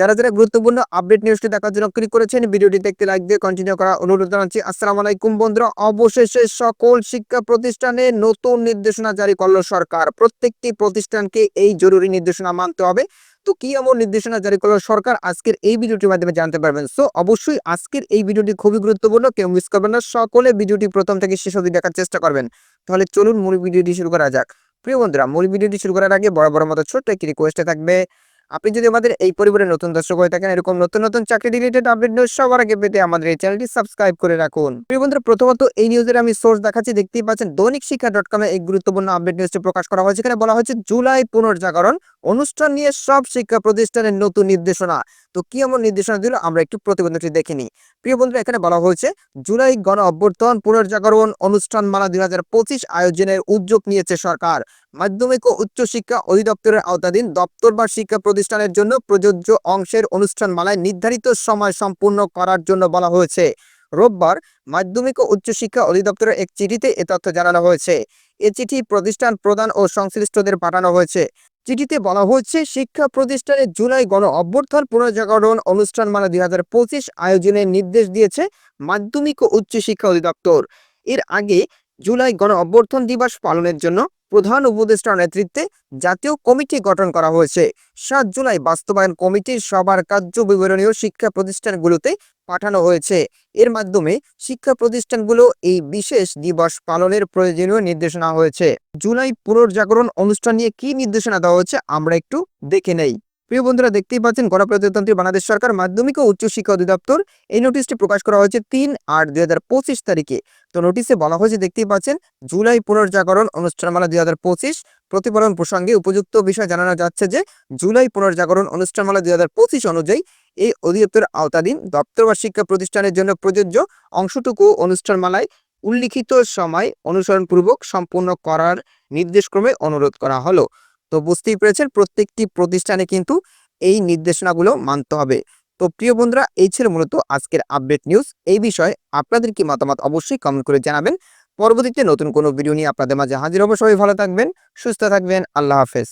যারা যারা গুরুত্বপূর্ণ আপডেট নিউজটি দেখার জন্য ক্লিক করেছেন, ভিডিওটি দেখতে লাইক দিয়ে কন্টিনিউ করা অনুরোধ জানাচ্ছি। আসসালামু আলাইকুম বন্ধুরা, অবশেষে সকল শিক্ষা প্রতিষ্ঠানে নতুন নির্দেশনা জারি করল সরকার। প্রত্যেকটি প্রতিষ্ঠানকে এই জরুরি নির্দেশনা মানতে হবে। তো কি এমন নির্দেশনা জারি করল সরকার? আজকের এই ভিডিওটির মাধ্যমে জানতে পারবেন। সো অবশ্যই আজকের এই ভিডিওটি খুবই গুরুত্বপূর্ণ, কেউ মিস করবেন না। সকলে ভিডিওটি প্রথম থেকে শেষ অবধি দেখার চেষ্টা করবেন। তাহলে চলুন মূল ভিডিওটি শুরু করা যাক। প্রিয় বন্ধুরা, মূল ভিডিওটি শুরু করার আগে বড় বড় মতো ছোট্ট একটি রিকোয়েস্টে থাকবে আপনি যদি আমাদের এই পরিবারের নতুন দর্শক হয়ে থাকেন, এরকম নতুন নতুন চাকরি রিলেটেড আপডেট নিউজ সবার আগে পেতে আমাদের এই চ্যানেলটি সাবস্ক্রাইব করে রাখুন। বন্ধুরা, প্রথমত এই নিউজের আমি সোর্স দেখাচ্ছি, দেখতেই পাচ্ছেন দৈনিক শিক্ষা ডট কমে এই গুরুত্বপূর্ণ আপডেট নিউজটি প্রকাশ করা হয়েছে। এখানে বলা হয়েছে, জুলাই পুনর্জাগরণ অনুষ্ঠান নিয়ে সব শিক্ষা প্রতিষ্ঠানের নতুন নির্দেশনা। তো কি এমন নির্দেশনা দিল, আমরা একটু প্রতিবেদনটি দেখিনি প্রিয় বন্ধুরা, এখানে বলা হয়েছে, জুলাই গণ অভ্যর্থন পুনর্জাগরণ অনুষ্ঠান মালা দুই হাজার পঁচিশ আয়োজনের উদ্যোগ নিয়েছে সরকার। মাধ্যমিক ও উচ্চশিক্ষা অধিদপ্তরের আওতাধীন দপ্তর বা শিক্ষা প্রতিষ্ঠানের জন্য প্রযোজ্য অংশের অনুষ্ঠান মালায় নির্ধারিত সময় সম্পূর্ণ করার জন্য বলা হয়েছে। রোববার মাধ্যমিক ও উচ্চশিক্ষা অধিদপ্তরের এক চিঠিতে এ তথ্য জানানো হয়েছে। এ চিঠি প্রতিষ্ঠান প্রদান ও সংশ্লিষ্টদের পাঠানো হয়েছে। চিঠিতে বলা হচ্ছে শিক্ষা প্রতিষ্ঠানে জুলাই গণ অভ্যর্থন পুনর্জাগরণ অনুষ্ঠান মানে দুই হাজার পঁচিশ আয়োজনের নির্দেশ দিয়েছে মাধ্যমিক ও উচ্চ শিক্ষা অধিদপ্তর। এর আগে জুলাই গণ অভ্যর্থন দিবস পালনের জন্য প্রধান উপদেষ্টার নেতৃত্বে জাতীয় কমিটি গঠন করা হয়েছে। সাত জুলাই বাস্তবায়ন কমিটির সবার কার্য বিবরণীয় শিক্ষা প্রতিষ্ঠানগুলোতে পাঠানো হয়েছে। এর মাধ্যমে শিক্ষা প্রতিষ্ঠানগুলো এই বিশেষ দিবস পালনের প্রয়োজনীয় নির্দেশনা হয়েছে। জুলাই পুনর্জাগরণ অনুষ্ঠান নিয়ে কি নির্দেশনা দেওয়া হয়েছে আমরা একটু দেখে নেই। প্রিয় বন্ধুরা, দেখতেই পাচ্ছেন গণপ্রজাতন্ত্রী বাংলাদেশ সরকার মাধ্যমিক ও উচ্চশিক্ষা অধিদপ্তর এই নোটিশটি প্রকাশ করা হয়েছে তিন আট দুই হাজার পঁচিশ তারিখে। তো নোটিশে বলা হয়েছে, দেখতেই পাচ্ছেন, জুলাই পুনর্জাগরণ অনুষ্ঠানমালা দুই হাজার পঁচিশ প্রতিফলন প্রসঙ্গে উপযুক্ত বিষয় জানানো যাচ্ছে যে, জুলাই পুনর্জাগরণ অনুষ্ঠানমালা দুই হাজার পঁচিশ অনুযায়ী এই অধিদপ্তরের আওতাধীন দপ্তর বা শিক্ষা প্রতিষ্ঠানের জন্য প্রযোজ্য অংশটুকু অনুষ্ঠানমালায় উল্লিখিত সময় অনুসরণপূর্বক সম্পূর্ণ করার নির্দেশক্রমে অনুরোধ করা হলো। তো বুঝতেই পেরেছেন, প্রত্যেকটি প্রতিষ্ঠানে কিন্তু এই নির্দেশনাগুলো মানতে হবে। তো প্রিয় বন্ধুরা, এই ছিল মূলত আজকের আপডেট নিউজ। এই বিষয়ে আপনাদের কি মতামত অবশ্যই কমেন্ট করে জানাবেন। পরবর্তীতে নতুন কোনো ভিডিও নিয়ে আপনাদের মাঝে হাজির হব। সবাই ভালো থাকবেন, সুস্থ থাকবেন। আল্লাহ হাফেজ।